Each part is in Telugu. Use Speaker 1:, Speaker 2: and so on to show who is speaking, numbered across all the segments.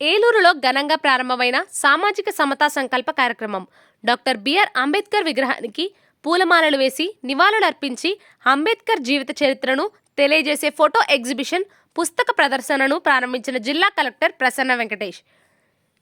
Speaker 1: ఏలూరులో ఘనంగా ప్రారంభమైన సామాజిక సమతా సంకల్ప కార్యక్రమం. డాక్టర్ బిఆర్ అంబేద్కర్ విగ్రహానికి పూలమాలలు వేసి నివాళులర్పించి అంబేద్కర్ జీవిత చరిత్రను తెలియజేసే ఫోటో ఎగ్జిబిషన్ పుస్తక ప్రదర్శనను ప్రారంభించిన జిల్లా కలెక్టర్ ప్రసన్న వెంకటేష్.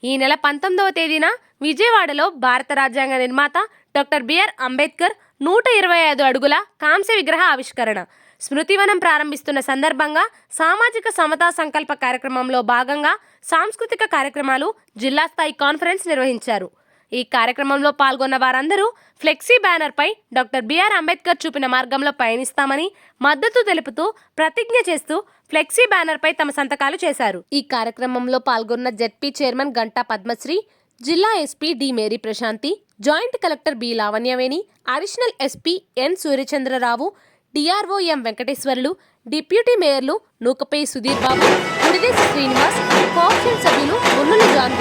Speaker 1: ఈ నెల పంతొమ్మిదవ తేదీన విజయవాడలో భారత రాజ్యాంగ నిర్మాత డాక్టర్ బిఆర్ అంబేద్కర్ నూట ఇరవై ఐదు అడుగుల కాంస్య విగ్రహ ఆవిష్కరణ. స్మృతివనం ప్రారంభిస్తున్న సందర్భంగా సామాజిక సమతా సంకల్ప కార్యక్రమంలో భాగంగా సాంస్కృతిక కార్యక్రమాలు జిల్లా స్థాయి కాన్ఫరెన్స్ నిర్వహించారు. ఈ కార్యక్రమంలో పాల్గొన్న వారందరూ ఫ్లెక్సీ బ్యానర్పై డాక్టర్ బిఆర్ అంబేద్కర్ చూపిన మార్గంలో పయనిస్తామని మద్దతు తెలుపుతూ ప్రతిజ్ఞ చేస్తూ ఫ్లెక్సీ బ్యానర్పై తమ సంతకాలు చేశారు. ఈ కార్యక్రమంలో పాల్గొన్న జెడ్పీ చైర్మన్ గంటా పద్మశ్రీ జిల్లా SP D Mary Prashanti joint collector B Lavanyaveni additional SP N Suryachandrarao DRO M Venkateswarlu deputy మేయర్లు నూకపై Sudheer Babu గుడిదేశ్ Srinivas council సభ్యులు Munnula John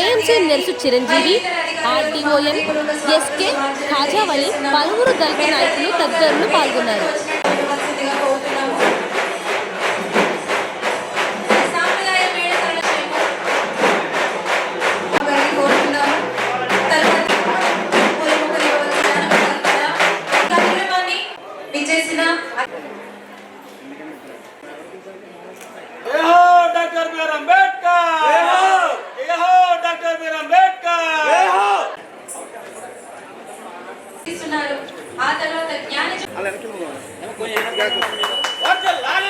Speaker 1: AMC Nersu Chiranjeevi RDO N SK Khajavali పలువురు దళిత నాయకులు తదితరులు పాల్గొన్నారు.
Speaker 2: జ్ఞాన
Speaker 3: వర్ధిల్లాలి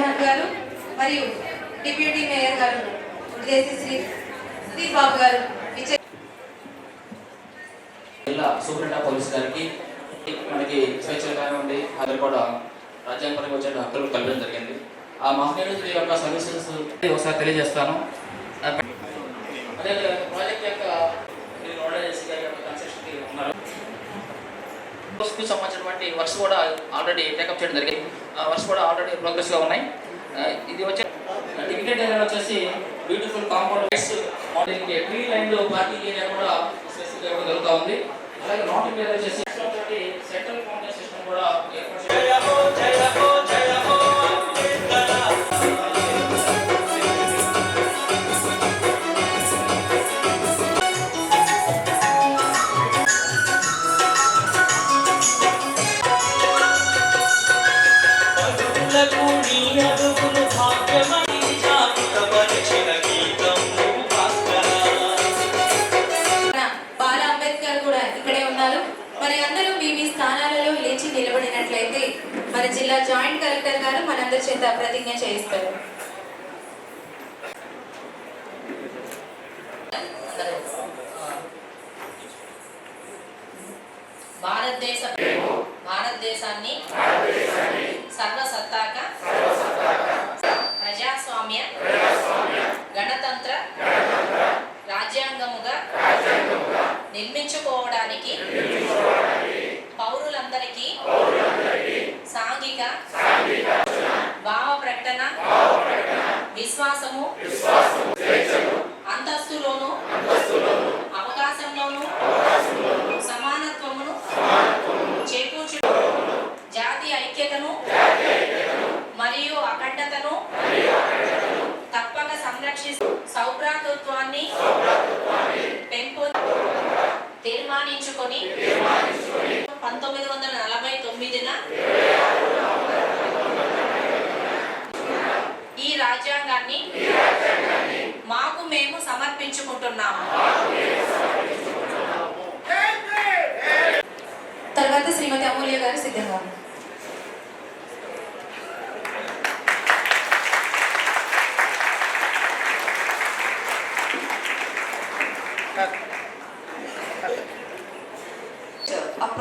Speaker 2: మేయర్ గారు మరియు డిప్యూటీ మేయర్ గారు విదేశీ శ్రీ సుదీప్ బాబు గారు విచే
Speaker 4: జిల్లా సూపరింటెండెంట్ పోలీస్ గారికి మనకి స్వేచ్ఛలు కానివ్వండి అది కూడా రాజ్యాంగపరంగా వచ్చిన హక్కులు కల్పించడం జరిగింది. ఆ మహనీయుడి యొక్క సర్వీసెస్ ఒకసారి తెలియజేస్తాను. అదే ప్రాజెక్ట్ యొక్క మీరు కన్స్ట్రక్షన్కి ఉన్నారు. సంబంధించినటువంటి వర్క్స్ కూడా ఆల్రెడీ టేకప్ చేయడం జరిగింది. వర్క్స్ కూడా ఆల్రెడీ ప్రోగ్రెస్గా ఉన్నాయి. ఇది వచ్చే టికెట్ ఏరియా వచ్చేసి బ్యూటిఫుల్ కాంపౌండ్ దీనికి ట్రీ లైన్ పార్కింగ్ ఏరియా కూడా స్పెసిఫిక్ ఇవ్వడం జరుగుతూ ఉంది. అలాగే నార్త్ ఏరియా వచ్చేసి సెంట్రల్ ఫౌండేషన్ సిస్టమ్ కూడా ఏర్పాటు
Speaker 2: మన జిల్లా జాయింట్ కలెక్టర్ గారు మనందరి చేత ప్రతిజ్ఞ చేయిస్తారు.
Speaker 5: భారతదేశ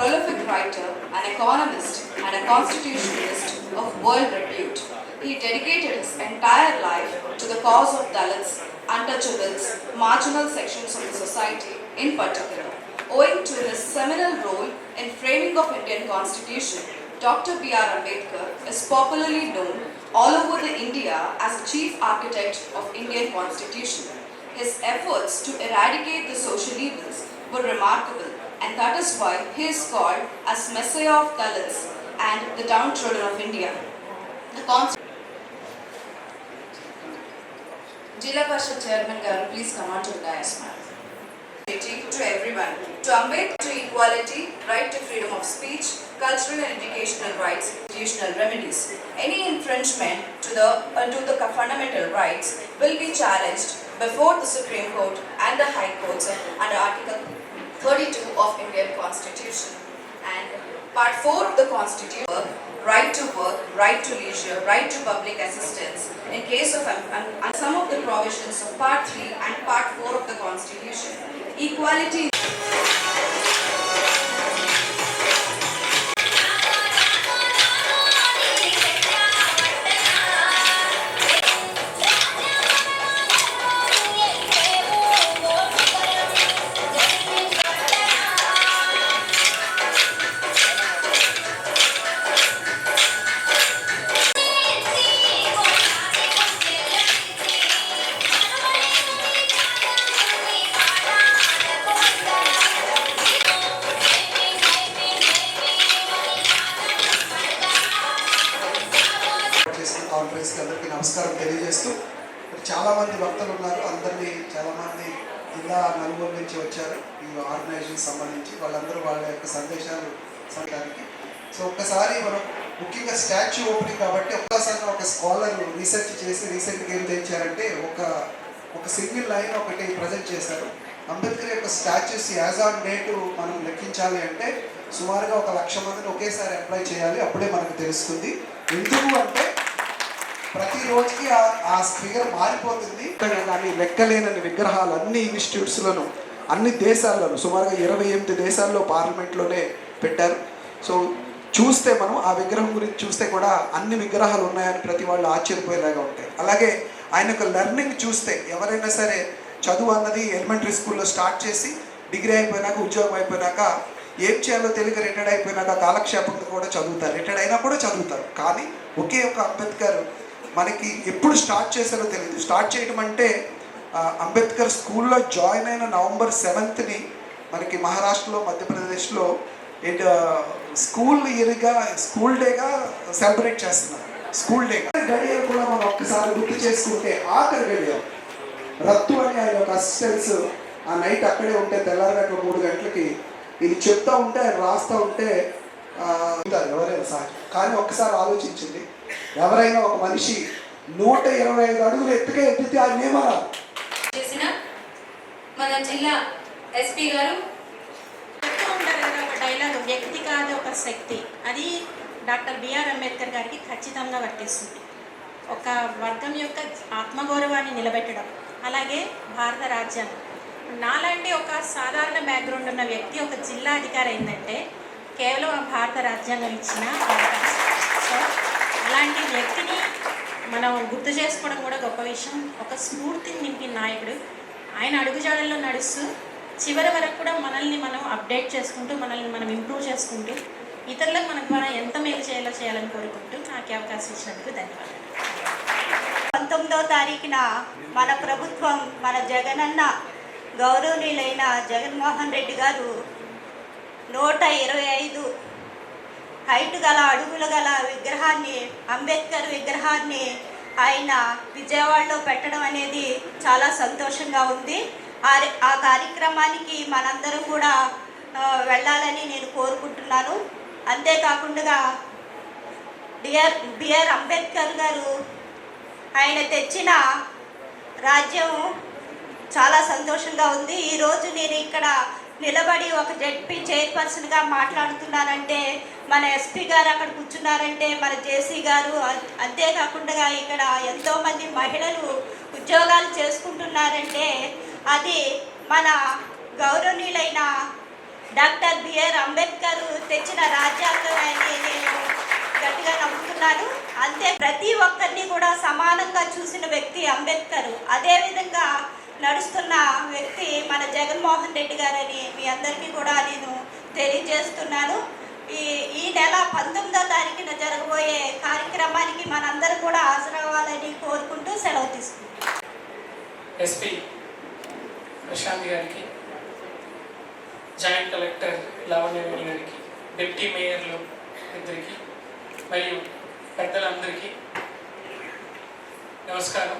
Speaker 6: prolific writer, an economist, and a constitutionalist of world repute. He dedicated his entire life to the cause of Dalits, untouchables, marginal sections of the society in particular. Owing to his seminal role in framing of Indian constitution, Dr. B.R. Ambedkar is popularly known all over the India as chief architect of Indian constitution. His efforts to eradicate the social evils were remarkable and that is why he is called as Messiah of Dalits and the downtrodden of India. The const- Jila Parishad Chairman Garu, please come on to the dais. To everyone, to Ambedkar, to equality, right to freedom of speech, cultural and educational rights, constitutional remedies. Any infringement to the uh, to the fundamental rights will be challenged before the Supreme Court and the High Courts under Article 32 of Indian Constitution. And Part 4 of the Constitution, right to work, right to leisure, right to public assistance. In case of and some of the provisions of Part 3 and Part 4 of the Constitution, equality
Speaker 7: యొక్క సందేశాలు సంఘానికి సో ఒక్కసారి మనం ముఖ్యంగా స్టాచ్యూ ఓపెనింగ్ కాబట్టి ఒక్కసారి ఒక స్కాలర్ రీసెర్చ్ చేసి రీసెంట్గా ఏం తెచ్చారంటే ఒక ఒక సింగిల్ లైన్ ఒకటి ప్రజెంట్ చేశారు. అంబేద్కర్ యొక్క స్టాచ్యూస్ యాజ్ ఆన్ డేట్ మనం లెక్కించాలి అంటే సుమారుగా ఒక లక్ష మందిని ఒకేసారి అప్లై చేయాలి అప్పుడే మనకు తెలుస్తుంది. ఎందుకు అంటే ప్రతి రోజుకి ఆ- ఆ ఫిగర్ మారిపోతుంది. కానీ లెక్కలేనని విగ్రహాలు అన్ని ఇన్స్టిట్యూట్స్లోనూ అన్ని దేశాల్లోనూ సుమారుగా ఇరవై ఎనిమిది దేశాల్లో పార్లమెంట్లోనే పెట్టారు. సో చూస్తే మనం ఆ విగ్రహం గురించి చూస్తే కూడా అన్ని విగ్రహాలు ఉన్నాయని ప్రతి వాళ్ళు ఆశ్చర్యపోయేలాగా ఉంటాయి. అలాగే ఆయన యొక్క లెర్నింగ్ చూస్తే ఎవరైనా సరే చదువు అన్నది ఎలిమెంటరీ స్కూల్లో స్టార్ట్ చేసి డిగ్రీ అయిపోయినాక ఉద్యోగం అయిపోయినాక ఏం చేయాలో తెలియక రిటైర్డ్ అయిపోయినాక కాలక్షేపంగా కూడా చదువుతారు. రిటైర్డ్ అయినా కూడా చదువుతారు. కానీ ఒకే ఒక అంబేద్కర్ మనకి ఎప్పుడు స్టార్ట్ చేశారో తెలియదు స్టార్ట్ చేయడం అంటే అంబేద్కర్ స్కూల్లో జాయిన్ అయిన నవంబర్ సెవెంత్ని మనకి మహారాష్ట్రలో మధ్యప్రదేశ్లో ఏంటి స్కూల్ ఇయర్గా స్కూల్ డేగా సెలబ్రేట్ చేస్తున్నారు. స్కూల్ డే గడియ కూడా మనం ఒక్కసారి గుర్తు చేసుకుంటే ఆఖరి గడియ రత్తు అని ఆయన ఒక అసిస్టెన్స్ ఆ నైట్ అక్కడే ఉంటే తెల్లారగట్ల మూడు గంటలకి ఇది చెప్తా ఉంటే ఆయన రాస్తూ ఉంటే ఎవరైనా సార్ కానీ ఒక్కసారి ఆలోచించండి. ఎవరైనా ఒక మనిషి నూట ఇరవై ఐదు అడుగులు ఎత్తుకే ఎత్తితే ఆయన ఏమన్నారు
Speaker 2: మన జిల్లా ఎస్పీ గారు.
Speaker 8: ఉంటారు కదా ఒక డైలాగ్ వ్యక్తి కాదు ఒక శక్తి. అది డాక్టర్ బిఆర్ అంబేద్కర్ గారికి ఖచ్చితంగా వర్తిస్తుంది. ఒక వర్గం యొక్క ఆత్మగౌరవాన్ని నిలబెట్టడం. అలాగే భారత రాజ్యాంగం నాలాంటి ఒక సాధారణ బ్యాక్గ్రౌండ్ ఉన్న వ్యక్తి ఒక జిల్లా అధికారి అయిందంటే కేవలం ఆ భారత రాజ్యాంగం ఇచ్చిన సో అలాంటి వ్యక్తిని మనం గుర్తు చేసుకోవడం కూడా గొప్ప విషయం. ఒక స్ఫూర్తిని నింపిన నాయకుడు ఆయన అడుగుజాడల్లో నడుస్తూ చివరి వరకు కూడా మనల్ని మనం అప్డేట్ చేసుకుంటూ మనల్ని మనం ఇంప్రూవ్ చేసుకుంటూ ఇతరులకు మన ద్వారా ఎంత మేలు చేయాలో చేయాలని కోరుకుంటూ నాకు అవకాశం ఇచ్చినందుకు ధన్యవాదాలు.
Speaker 9: పంతొమ్మిదో తారీఖున మన ప్రభుత్వం మన జగనన్న గౌరవనీయులైన జగన్మోహన్ రెడ్డి గారు నూట ఇరవై ఐదు హైట్ గల అడుగులు గల విగ్రహాన్ని అంబేద్కర్ విగ్రహాన్ని ఆయన విజయవాడలో పెట్టడం అనేది చాలా సంతోషంగా ఉంది. ఆ ఆ కార్యక్రమానికి మనందరం కూడా వెళ్ళాలని నేను కోరుకుంటున్నాను. అంతేకాకుండా డిఆర్ బిఆర్ అంబేద్కర్ గారు ఆయన తెచ్చిన రాజ్యం చాలా సంతోషంగా ఉంది. ఈరోజు నేను ఇక్కడ నిలబడి ఒక జడ్పీ చైర్పర్సన్గా మాట్లాడుతున్నానంటే మన ఎస్పీ గారు అక్కడ కూర్చున్నారంటే మన జేసీ గారు అంతేకాకుండా ఇక్కడ ఎంతోమంది మహిళలు ఉద్యోగాలు చేసుకుంటున్నారంటే అది మన గౌరవనీయులైన డాక్టర్ బిఆర్ అంబేద్కర్ తెచ్చిన రాజ్యాంగం అని నేను గట్టిగా నమ్ముతున్నాను. అంతే ప్రతి ఒక్కరిని కూడా సమానంగా చూసిన వ్యక్తి అంబేద్కర్. అదేవిధంగా నడుస్తున్న వ్యక్తి మన జగన్మోహన్ రెడ్డి గారని మీ అందరికీ కూడా నేను తెలియజేస్తున్నాను. ఈ ఈ నెల పంతొమ్మిదో తారీఖున జరగబోయే కార్యక్రమానికి మనందరూ కూడా హాజరవ్వాలని కోరుకుంటూ సెలవు తీసుకుంటాం
Speaker 10: ఎస్పీ ప్రశాంత్ గారికి జాయింట్ కలెక్టర్ లావణ్యవేణి గారికి డిప్టీ మేయర్లు ఇద్దరికి మరియు పెద్దలందరికీ నమస్కారం.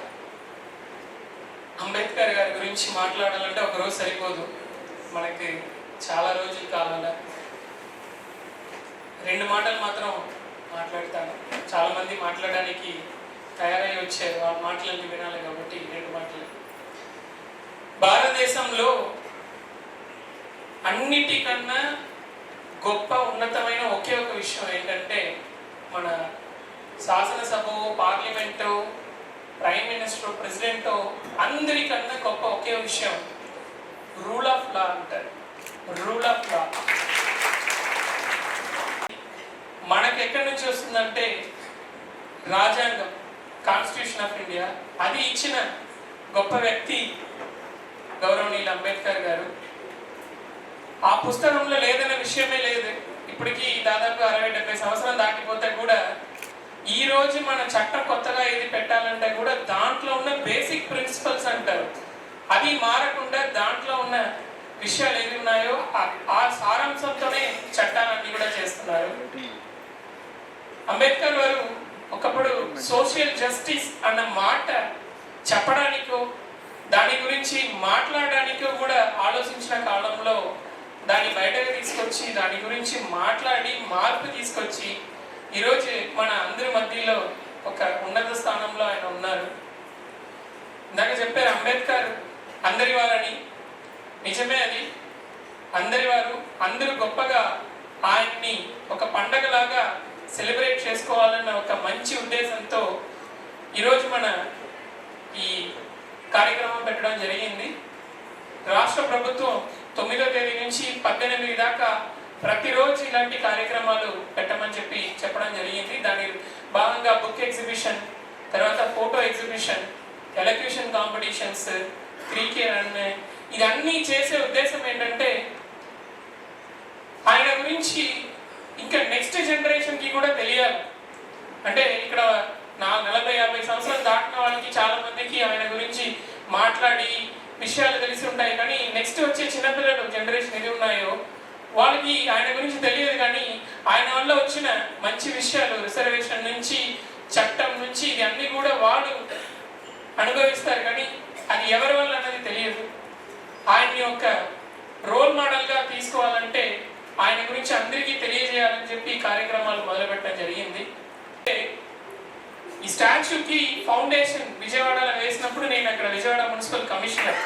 Speaker 10: అంబేద్కర్ గారి గురించి మాట్లాడాలంటే ఒకరోజు సరిపోదు. మనకి చాలా రోజులు కావాల? రెండు మాటలు మాత్రం మాట్లాడతాను. చాలామంది మాట్లాడడానికి తయారై వచ్చారు. వాళ్ళ మాటలన్నీ వినాలి కాబట్టి రెండు మాటలు. భారతదేశంలో అన్నిటికన్నా గొప్ప ఉన్నతమైన ఒకే ఒక విషయం ఏంటంటే మన శాసనసభ పార్లమెంటు ప్రైమ్ మినిస్టర్ ప్రెసిడెంట్ అందరికన్నా గొప్ప ఒకే విషయం. రూల్ ఆఫ్ లా అంటారు. రూల్ ఆఫ్ లా మనకి ఎక్కడి నుంచి వస్తుందంటే రాజ్యాంగం కాన్స్టిట్యూషన్ ఆఫ్ ఇండియా అది ఇచ్చిన గొప్ప వ్యక్తి గౌరవనీయులు అంబేద్కర్ గారు. ఆ పుస్తకంలో లేదనే విషయమే లేదు. ఇప్పటికీ దాదాపు అరవై డెబ్బై సంవత్సరం రోజు మన చట్టం కొత్తగా ఏది పెట్టాలంటే కూడా దాంట్లో ఉన్న బేసిక్ ప్రిన్సిపల్స్ అంటారు. అది మారకుండా దాంట్లో ఉన్న విషయాలు ఏవి ఉన్నాయో ఆ- సారాంశంతోనే చట్టాలన్నీ కూడా చేస్తున్నారు. అంబేద్కర్ గారు ఒకప్పుడు సోషల్ జస్టిస్ అన్న మాట చెప్పడానికో దాని గురించి మాట్లాడడానికో కూడా ఆలోచించిన కాలంలో దాన్ని బయటకు తీసుకొచ్చి దాని గురించి మాట్లాడి మార్పు తీసుకొచ్చి ఈరోజు మన అందరి మధ్య మధ్యలో ఒక ఉన్నత స్థానంలో ఆయన ఉన్నారు. ఇందాక చెప్పారు అంబేద్కర్ అందరి వారని నిజమే అది. అందరి వారు అందరూ గొప్పగా ఆయన్ని ఒక పండగలాగా సెలబ్రేట్ చేసుకోవాలన్న ఒక మంచి ఉద్దేశంతో ఈరోజు మన ఈ కార్యక్రమం పెట్టడం జరిగింది. రాష్ట్ర ప్రభుత్వం తొమ్మిదో తేదీ నుంచి పద్దెనిమిది దాకా ప్రతిరోజు ఇలాంటి కార్యక్రమాలు పెట్టమని చెప్పి చెప్పడం జరిగింది. దాని భాగంగా బుక్ ఎగ్జిబిషన్ తర్వాత photo exhibition elocution competitions cricket run ఇదన్నీ చేసే ఉద్దేశం ఏంటంటే ఆయన గురించి ఇంకా నెక్స్ట్ జనరేషన్కి కూడా తెలియాలి. అంటే ఇక్కడ నా నలభై యాభై సంవత్సరాలు దాటిన వాళ్ళకి చాలా మందికి ఆయన గురించి మాట్లాడి విషయాలు తెలిసి ఉంటాయి. కానీ నెక్స్ట్ వచ్చే చిన్నపిల్లలు జనరేషన్ ఏది ఉన్నాయో వాళ్ళకి ఆయన గురించి తెలియదు కానీ ఆయన వల్ల వచ్చిన మంచి విషయాలు రిజర్వేషన్ నుంచి చట్టం నుంచి ఇది కూడా వాళ్ళు అనుభవిస్తారు కానీ అది ఎవరి వల్ల అన్నది తెలియదు. ఆయన యొక్క రోల్ మోడల్గా తీసుకోవాలంటే ఆయన గురించి అందరికీ తెలియజేయాలని చెప్పి కార్యక్రమాలు మొదలుపెట్టడం జరిగింది. ఈ స్టాచ్యూకి ఫౌండేషన్ విజయవాడలో వేసినప్పుడు నేను అక్కడ విజయవాడ మున్సిపల్ కమిషనర్.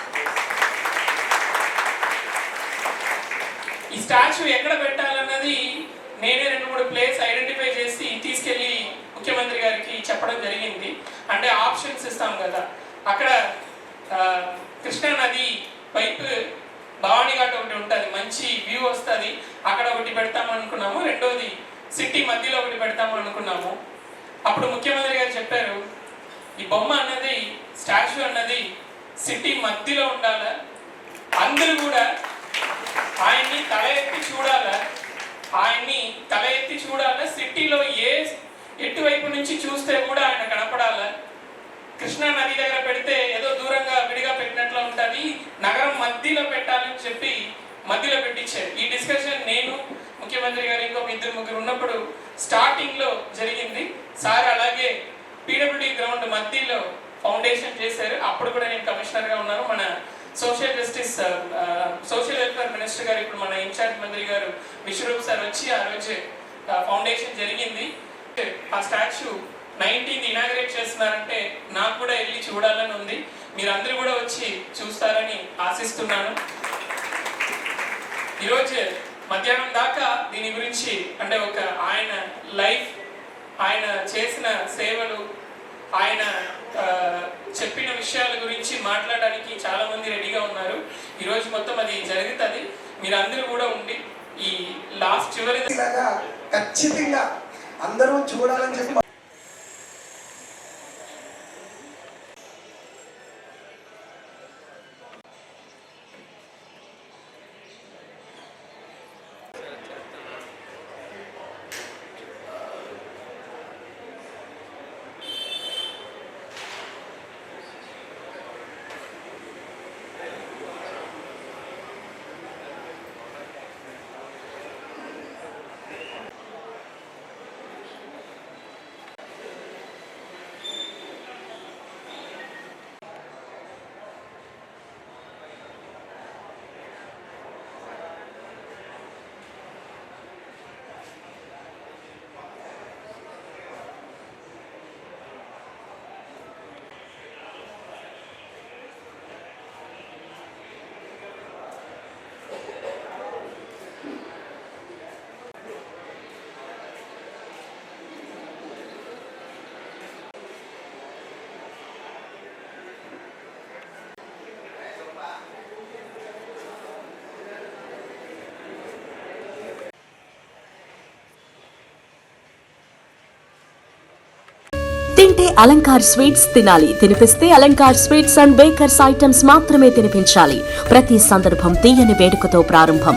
Speaker 10: ఈ స్టాచ్యూ ఎక్కడ పెట్టాలన్నది నేనే రెండు మూడు ప్లేస్ ఐడెంటిఫై చేసి తీసుకెళ్ళి ముఖ్యమంత్రి గారికి చెప్పడం జరిగింది. అంటే ఆప్షన్స్ ఇస్తాం కదా. అక్కడ కృష్ణా నది పైపు భవానీ ఘాట్ ఒకటి ఉంటుంది. మంచి వ్యూ వస్తుంది. అక్కడ ఒకటి పెడతాం అనుకున్నాము. రెండోది సిటీ మధ్యలో ఒకటి పెడతాము అనుకున్నాము. అప్పుడు ముఖ్యమంత్రి గారు చెప్పారు ఈ బొమ్మ అన్నది స్టాచ్యూ అన్నది సిటీ మధ్యలో ఉండాలి? అందరూ కూడా ఆయన్ని తల ఎత్తి చూడాల? ఆయన్ని తల ఎత్తి చూడాల? సిటీలో ఏ ఎటువైపు నుంచి చూస్తే కూడా ఆయన కనపడాల? కృష్ణా నది దగ్గర పెడితే ఏదో దూరంగా విడిగా పెట్టినట్లు ఉంటుంది. నగరం మధ్యలో పెట్టాలని చెప్పి మధ్యలో పెట్టించారు. ఈ డిస్కషన్ నేను ముఖ్యమంత్రి గారు ఇంకో ఇద్దరు ముగ్గురు ఉన్నప్పుడు స్టార్టింగ్లో జరిగింది. సార్ అలాగే పీడబ్ల్యూడి గ్రౌండ్ మధ్యలో ఫౌండేషన్ చేశారు. అప్పుడు కూడా నేను కమిషనర్గా ఉన్నాను. మన social justice social welfare minister గారు ఇప్పుడు మన ఇన్ఛార్జ్ మంత్రి గారు విశ్వరూప్ సార్ వచ్చి ఆ రోజు ఫౌండేషన్ జరిగింది. ఆ స్టాచ్యూ నైన్టీన్త్ ఇనాగ్రేట్ చేస్తున్నారంటే నాకు కూడా వెళ్ళి చూడాలని ఉంది. మీరందరూ కూడా వచ్చి చూస్తారని ఆశిస్తున్నాను. ఈరోజు మధ్యాహ్నం దాకా దీని గురించి అంటే ఒక ఆయన లైఫ్ ఆయన చేసిన సేవలు ఆయన చెప్పిన విషయాల గురించి మాట్లాడడానికి చాలా మంది రెడీగా ఉన్నారు. ఈరోజు మొత్తం అది జరుగుతుంది. మీరందరూ కూడా ఉండి ఈ లాస్ట్ చివరి
Speaker 7: ఖచ్చితంగా అందరూ చూడాలని చెప్పి
Speaker 11: అలంకార్ స్వీట్స్ తినాలి. తినిపిస్తే Alankar sweets and bakers items మాత్రమే తినిపించాలి. ప్రతి సందర్భం తీయని వేడుకతో ప్రారంభం.